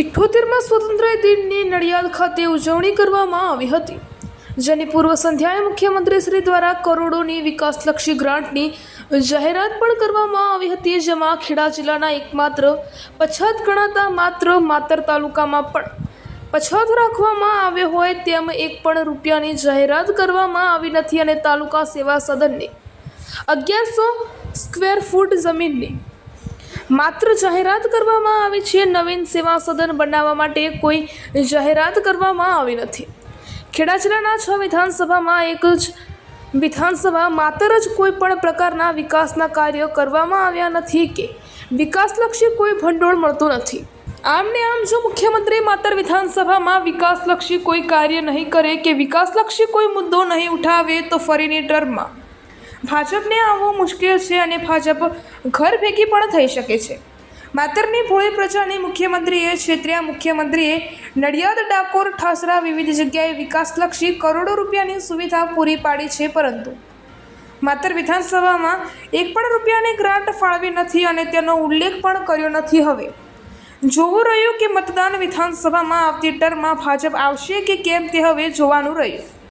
ઇઠ્ઠોતેરમાં સ્વતંત્ર દિનની નડિયાદ ખાતે ઉજવણી કરવામાં આવી હતી, જેની પૂર્વ સંધ્યાએ મુખ્યમંત્રી શ્રી દ્વારા કરોડોની વિકાસલક્ષી ગ્રાન્ટની જાહેરાત પણ કરવામાં આવી હતી, જેમાં ખેડા જિલ્લાના એકમાત્ર પછાત ગણાતા માત્ર માતર તાલુકામાં પણ પછાત રાખવામાં આવ્યો હોય તેમ એક પણ રૂપિયાની જાહેરાત કરવામાં આવી નથી અને તાલુકા સેવા સદનની અગિયારસો સ્ક્વેર ફૂટ જમીનની માત્ર જાહેરાત કરવામાં આવી છે. નવીન સેવા સદન બનાવવા માટે કોઈ જાહેરાત કરવામાં આવી નથી. ખેડા છ વિધાનસભામાં એક જ વિધાનસભા માત્ર જ કોઈ પણ પ્રકારના વિકાસના કાર્યો કરવામાં આવ્યા નથી કે વિકાસલક્ષી કોઈ ભંડોળ મળતું નથી. આમને આમ જો મુખ્યમંત્રી માત્ર વિધાનસભામાં વિકાસલક્ષી કોઈ કાર્ય નહીં કરે કે વિકાસલક્ષી કોઈ મુદ્દો નહીં ઉઠાવે તો ફરીની ટર્મમાં ભાજપને આવવું મુશ્કેલ છે અને ભાજપ ઘર ભેગી પણ થઈ શકે છે. માતરની ભોળી પ્રજાની મુખ્યમંત્રીએ ક્ષેત્રીય મુખ્યમંત્રીએ નડિયાદ, ડાકોર, ઠાસરા વિવિધ જગ્યાએ વિકાસલક્ષી કરોડો રૂપિયાની સુવિધા પૂરી પાડી છે પરંતુ માત્ર વિધાનસભામાં એક પણ રૂપિયાની ગ્રાન્ટ ફાળવી નથી અને તેનો ઉલ્લેખ પણ કર્યો નથી હવે. જોવું રહ્યું કે મતદાન વિધાનસભામાં આવતી ટર્મમાં ભાજપ આવશે કે કેમ તે હવે જોવાનું રહ્યું.